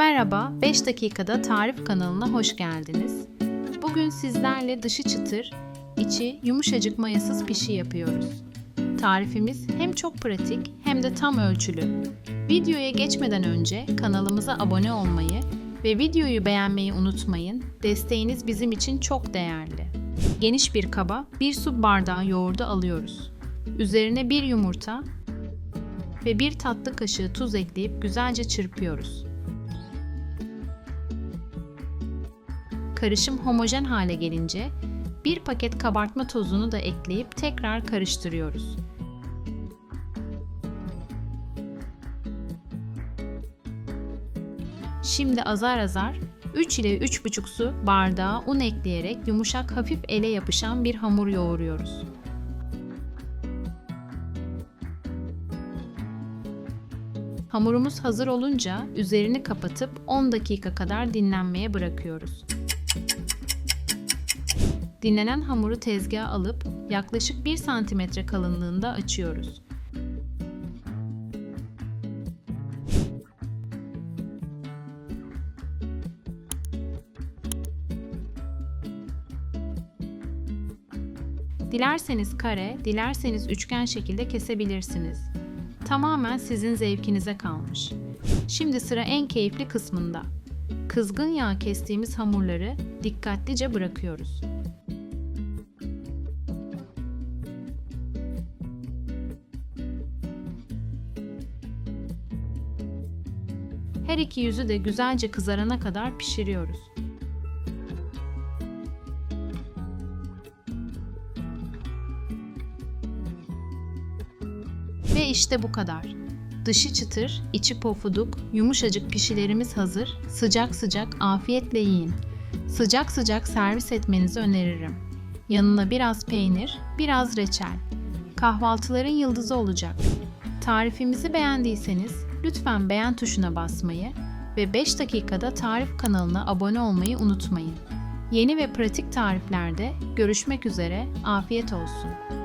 Merhaba, 5 dakikada tarif kanalına hoş geldiniz. Bugün sizlerle dışı çıtır, içi yumuşacık mayasız pişi yapıyoruz. Tarifimiz hem çok pratik hem de tam ölçülü. Videoya geçmeden önce kanalımıza abone olmayı ve videoyu beğenmeyi unutmayın. Desteğiniz bizim için çok değerli. Geniş bir kaba bir su bardağı yoğurdu alıyoruz. Üzerine bir yumurta ve bir tatlı kaşığı tuz ekleyip güzelce çırpıyoruz. Karışım homojen hale gelince bir paket kabartma tozunu da ekleyip tekrar karıştırıyoruz. Şimdi azar azar 3 ile 3,5 su bardağı un ekleyerek yumuşak hafif ele yapışan bir hamur yoğuruyoruz. Hamurumuz hazır olunca üzerini kapatıp 10 dakika kadar dinlenmeye bırakıyoruz. Dinlenen hamuru tezgaha alıp yaklaşık 1 cm kalınlığında açıyoruz. Dilerseniz kare, dilerseniz üçgen şekilde kesebilirsiniz. Tamamen sizin zevkinize kalmış. Şimdi sıra en keyifli kısmında. Kızgın yağ kestiğimiz hamurları dikkatlice bırakıyoruz. Her iki yüzü de güzelce kızarana kadar pişiriyoruz. Ve işte bu kadar. Dışı çıtır, içi pofuduk, yumuşacık pişilerimiz hazır. Sıcak sıcak afiyetle yiyin. Sıcak sıcak servis etmenizi öneririm. Yanına biraz peynir, biraz reçel. Kahvaltıların yıldızı olacak. Tarifimizi beğendiyseniz lütfen beğen tuşuna basmayı ve 5 dakikada tarif kanalına abone olmayı unutmayın. Yeni ve pratik tariflerde görüşmek üzere, afiyet olsun.